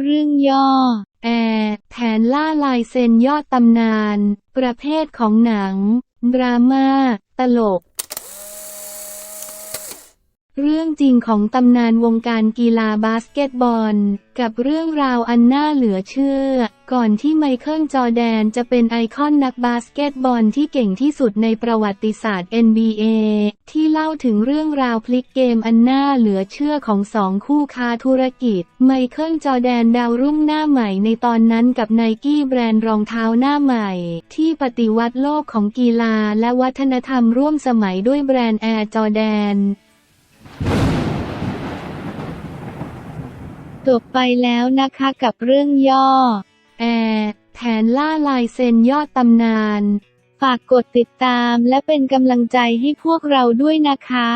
เรื่องย่อ แอร์แผนล่าลายเซ็นยอดตำนาน ประเภทของหนัง ดราม่า ตลก เรื่องจริงของตำนานวงการกีฬาบาสเกตบอล กับเรื่องราวอันน่าเหลือเชื่อ ก่อนที่ไมเคิลจอแดนจะเป็นไอคอนนักบาสเกตบอลที่เก่งที่สุดในประวัติศาสตร์ NBA ที่ เล่าถึงเรื่องราวพลิกเกมอันน่าเหลือเชื่อของสองคู่ค้าธุรกิจ ไมเคิลจอแดนดาวรุ่งหน้าใหม่ในตอนนั้นกับไนกี้แบรนด์รองเท้าหน้าใหม่ ที่ปฏิวัติโลกของกีฬาและวัฒนธรรมร่วมสมัยด้วยแบรนด์แอร์จอแดนจบไปแล้วนะคะกับเรื่องย่อ แอร์แผนล่าลายเซ็นยอดตำนาน ฝากกดติดตามและเป็นกำลังใจให้พวกเราด้วยนะคะ